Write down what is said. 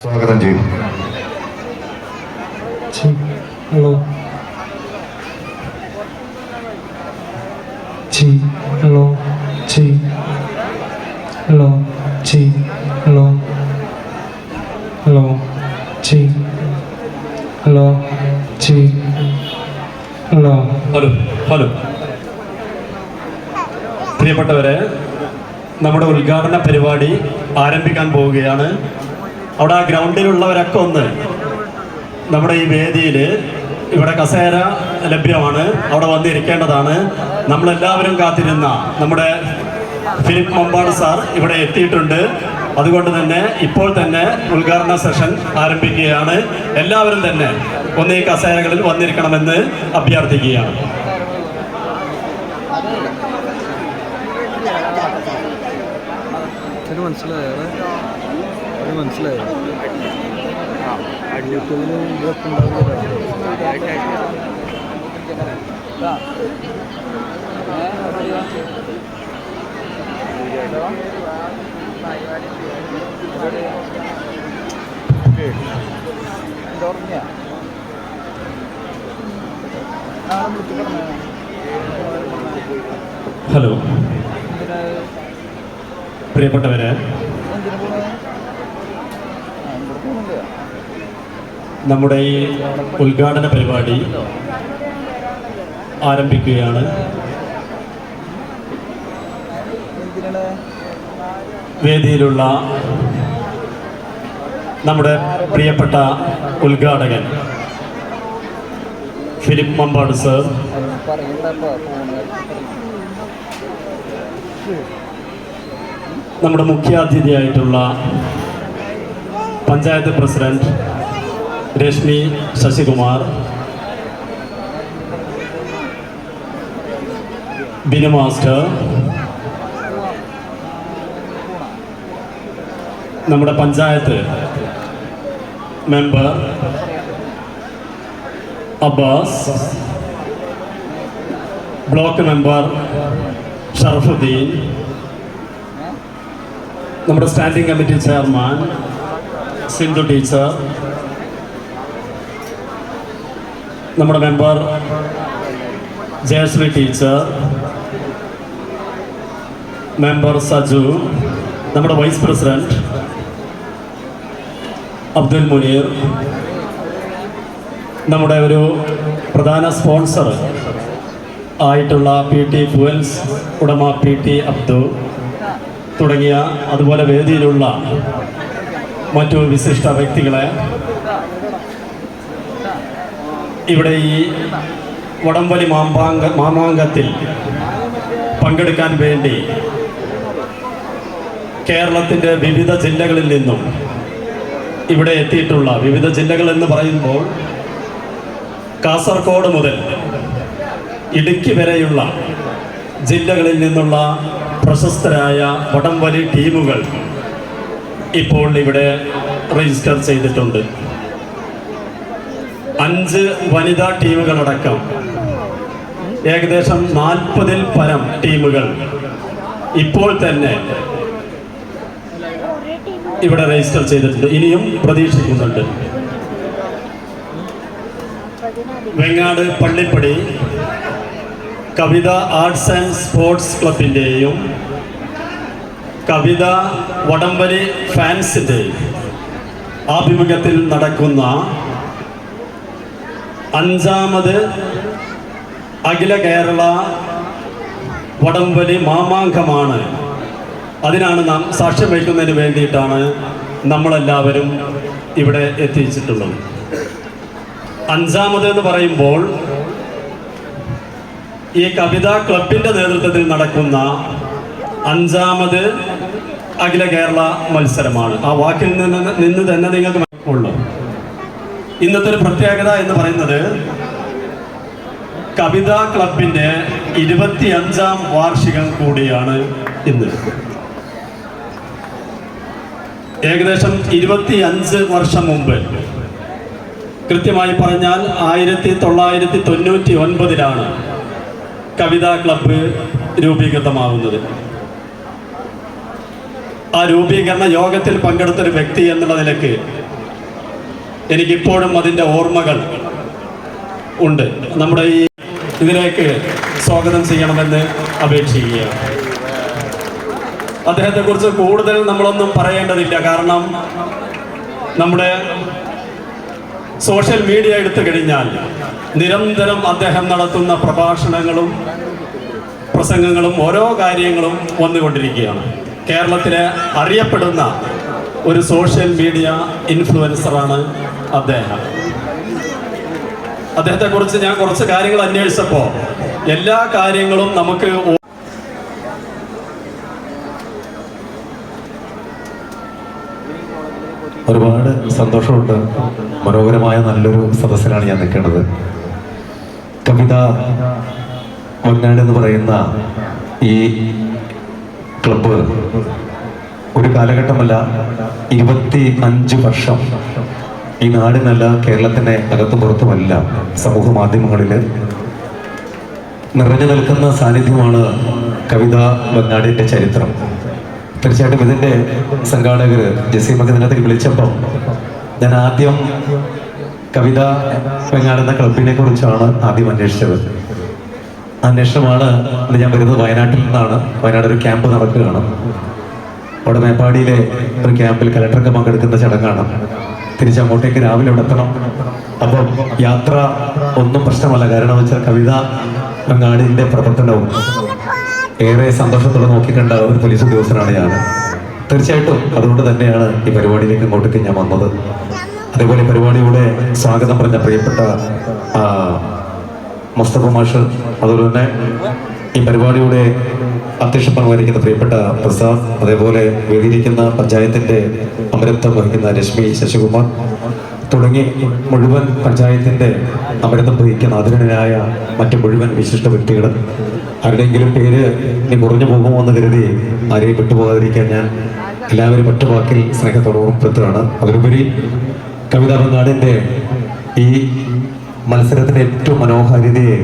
സ്വാഗതം ചെയ്യും ഹലോ. ചി ഹലോ. ചി ഹലോ. ചി ഹലോ. ഹലോ. ഹലോ. ചി ഹലോ ഹലോ. പ്രിയപ്പെട്ടവരെ നമ്മുടെ ഉദ്ഘാടന പരിപാടി ആരംഭിക്കാൻ പോവുകയാണ്. അവിടെ ആ ഗ്രൗണ്ടിലുള്ളവരൊക്കെ ഒന്ന് നമ്മുടെ ഈ വേദിയിൽ ഇവിടെ കസേര ലഭ്യമാണ്. അവിടെ വന്നിരിക്കേണ്ടതാണ്. നമ്മളെല്ലാവരും കാത്തിരുന്ന നമ്മുടെ ഫിലിപ്പ് മമ്പാട് സാർ ഇവിടെ എത്തിയിട്ടുണ്ട്. അതുകൊണ്ട് തന്നെ ഇപ്പോൾ തന്നെ ഉദ്ഘാടന സെഷൻ ആരംഭിക്കുകയാണ്. എല്ലാവരും തന്നെ ഒന്ന് ഈ കസേരകളിൽ വന്നിരിക്കണമെന്ന് അഭ്യർത്ഥിക്കുകയാണ്. മനസ്സിലായോ മനസ്സിലായോ? യൂട്യൂബിൽ ഇതൊക്കെ ഉണ്ടാവില്ല ഹലോ. പ്രിയപ്പെട്ടവരെ നമ്മുടെ ഈ ഉദ്ഘാടന പരിപാടി ആരംഭിക്കുകയാണ്. വേദിയിലുള്ള നമ്മുടെ പ്രിയപ്പെട്ട ഉദ്ഘാടകൻ ഫിലിപ്പ് മമ്പാട് സർ. നമ്മുടെ മുഖ്യാതിഥിയായിട്ടുള്ള പഞ്ചായത്ത് പ്രസിഡന്റ് രശ്മി ശശികുമാർ ബിനു മാസ്റ്റർ നമ്മുടെ panchayat member Abbas block member Sharafuddin നമ്മുടെ standing committee chairman Sindhu teacher നമ്മുടെ member Jayasree teacher member Saju നമ്മുടെ വൈസ് പ്രസിഡന്റ് അബ്ദുൽ മുനീർ നമ്മുടെ ഒരു പ്രധാന സ്പോൺസർ ആയിട്ടുള്ള പി ടി ഫുവൽസ് ഉടമ പി ടി അബ്ദു തുടങ്ങിയ അതുപോലെ വേദിയിലുള്ള മറ്റു വിശിഷ്ട വ്യക്തികളെ. ഇവിടെ ഈ വടംവലി മാമ്പാങ്ക മാമാങ്കത്തിൽ പങ്കെടുക്കാൻ വേണ്ടി കേരളത്തിന്റെ വിവിധ ജില്ലകളിൽ നിന്നും ഇവിടെ എത്തിയിട്ടുള്ള വിവിധ ജില്ലകൾ എന്ന് പറയുമ്പോൾ കാസർഗോഡ് മുതൽ ഇടുക്കി വരെയുള്ള ജില്ലകളിൽ നിന്നുള്ള പ്രശസ്തരായ വടംവലി ടീമുകൾ ഇപ്പോൾ ഇവിടെ രജിസ്റ്റർ ചെയ്തിട്ടുണ്ട്. അഞ്ച് വനിതാ ടീമുകളടക്കം. ഏകദേശം നാൽപ്പതിൽ പരം ടീമുകൾ ഇപ്പോൾ തന്നെ ഇവിടെ രജിസ്റ്റർ ചെയ്തിട്ടുണ്ട്. ഇനിയും പ്രതീക്ഷിക്കുന്നുണ്ട്. Vengad Pallippadi Kavitha arts and sports ക്ലബിന്റെയും Kavitha വടംവലി ഫാൻസിന്റെ ആഭിമുഖ്യത്തിൽ നടക്കുന്ന അഞ്ചാമത് അഖില കേരള വടംവലി മാമാങ്കമാണ്. അതിനാണ് നാം സാക്ഷ്യം വഹിക്കുന്നതിന് വേണ്ടിയിട്ടാണ് നമ്മളെല്ലാവരും ഇവിടെ എത്തിച്ചിട്ടുള്ളത്. അഞ്ചാമത് എന്ന് പറയുമ്പോൾ ഈ കവിതാ ക്ലബിന്റെ നേതൃത്വത്തിൽ നടക്കുന്ന അഞ്ചാമത് അഖില കേരള മത്സരമാണ്. ആ വാക്കിൽ നിന്ന് നിന്ന് തന്നെ നിങ്ങൾക്ക് ഉള്ളു ഇന്നത്തെ ഒരു പ്രത്യേകത എന്ന് പറയുന്നത് കവിതാ ക്ലബിന്റെ ഇരുപത്തിയഞ്ചാം വാർഷികം കൂടിയാണ് ഇന്ന്. ഏകദേശം ഇരുപത്തിയഞ്ച് വർഷം മുമ്പ്. കൃത്യമായി പറഞ്ഞാൽ ആയിരത്തി തൊള്ളായിരത്തി തൊണ്ണൂറ്റി ഒൻപതിലാണ് കവിതാ ക്ലബ്ബ് രൂപീകൃതമാവുന്നത്. ആ രൂപീകരണ യോഗത്തിൽ പങ്കെടുത്തൊരു വ്യക്തി എന്നുള്ള നിലയ്ക്ക് എനിക്കിപ്പോഴും അതിന്റെ ഓർമ്മകൾ ഉണ്ട്. നമ്മുടെ ഈ ഇതിലേക്ക് സ്വാഗതം ചെയ്യണമെന്ന് അപേക്ഷിക്കുകയാണ്. അദ്ദേഹത്തെക്കുറിച്ച് കൂടുതൽ നമ്മളൊന്നും പറയേണ്ടതില്ല. കാരണം നമ്മുടെ സോഷ്യൽ മീഡിയ എടുത്തു കഴിഞ്ഞാൽ നിരന്തരം അദ്ദേഹം നടത്തുന്ന പ്രഭാഷണങ്ങളും പ്രസംഗങ്ങളും ഓരോ കാര്യങ്ങളും വന്നുകൊണ്ടിരിക്കുകയാണ്. കേരളത്തിലെ അറിയപ്പെടുന്ന ഒരു സോഷ്യൽ മീഡിയ ഇൻഫ്ലുവൻസറാണ് അദ്ദേഹം. അദ്ദേഹത്തെക്കുറിച്ച് ഞാൻ കുറച്ച് കാര്യങ്ങൾ അന്വേഷിച്ചപ്പോൾ എല്ലാ കാര്യങ്ങളും നമുക്ക് ഒരുപാട് സന്തോഷമുണ്ട്. മനോഹരമായ നല്ലൊരു സദസ്സിലാണ് ഞാൻ നിൽക്കേണ്ടത്. കവിത വങ്ങാട് എന്ന് പറയുന്ന ഈ ക്ലബ്ബ്. ഒരു കാലഘട്ടമല്ല ഇരുപത്തി അഞ്ച് വർഷം. ഈ നാടിനല്ല കേരളത്തിന്റെ അകത്തും പുറത്തുമല്ല സമൂഹ മാധ്യമങ്ങളിൽ നിറഞ്ഞു നിൽക്കുന്ന സാന്നിധ്യമാണ് കവിത ബംഗാടിന്റെ ചരിത്രം. തീർച്ചയായിട്ടും ഇതിന്റെ സംഘാടകർ ജസീമൊക്കെ ഇതിനകത്തേക്ക് വിളിച്ചപ്പോൾ ഞാൻ ആദ്യം കവിത വെങ്ങാടുന്ന ക്ലബിനെ കുറിച്ചാണ് ആദ്യം അന്വേഷിച്ചത്. അന്വേഷണമാണ് ഇന്ന് ഞാൻ വരുന്നത്. വയനാട്ടിൽ നിന്നാണ്. വയനാട് ഒരു ക്യാമ്പ് നടക്കുകയാണ്. അവിടെ മേപ്പാടിയിലെ ഒരു ക്യാമ്പിൽ കലക്ടറൊക്കെ പങ്കെടുക്കുന്ന ചടങ്ങാണ്. തിരിച്ചങ്ങോട്ടേക്ക് രാവിലെ എത്തണം. അപ്പം യാത്ര ഒന്നും പ്രശ്നമല്ല. കാരണം വെച്ചാൽ കവിത അങ്ങാടിന്റെ പ്രവർത്തനവും ഏറെ സന്തോഷത്തോടെ നോക്കിക്കണ്ട ഒരു പോലീസ് ഉദ്യോഗസ്ഥനാണ് ഞാൻ. തീർച്ചയായിട്ടും അതുകൊണ്ട് തന്നെയാണ് ഈ പരിപാടിയിലേക്ക് ഇങ്ങോട്ടേക്ക് ഞാൻ വന്നത്. അതേപോലെ പരിപാടിയുടെ സ്വാഗതം പറഞ്ഞ പ്രിയപ്പെട്ട മുസ്തഫ മാഷ് അതുപോലെ തന്നെ ഈ പരിപാടിയുടെ അധ്യക്ഷം പങ്കുവഹിക്കുന്ന പ്രിയപ്പെട്ട പ്രസാദ് അതേപോലെ വേദിയിരിക്കുന്ന പഞ്ചായത്തിന്റെ അമരത്വം വഹിക്കുന്ന രശ്മി ശശികുമാർ തുടങ്ങി മുഴുവൻ പഞ്ചായത്തിന്റെ അമരത്വം വഹിക്കുന്ന അതിരനായ മറ്റ് മുഴുവൻ വിശിഷ്ട വ്യക്തികൾ ആരുടെയെങ്കിലും പേര് ഇനി കുറഞ്ഞു പോകുമോ എന്ന് കരുതി ആരെയും വിട്ടുപോകാതിരിക്കാൻ ഞാൻ എല്ലാവരും ഒറ്റ വാക്കിൽ സ്നേഹത്തോട് ഓർമ്മപ്പെടുത്തുകയാണ് അതിലുപരി കവിതാ ബംഗാടിന്റെ ഈ മത്സരത്തിന്റെ ഏറ്റവും മനോഹാരിതയെ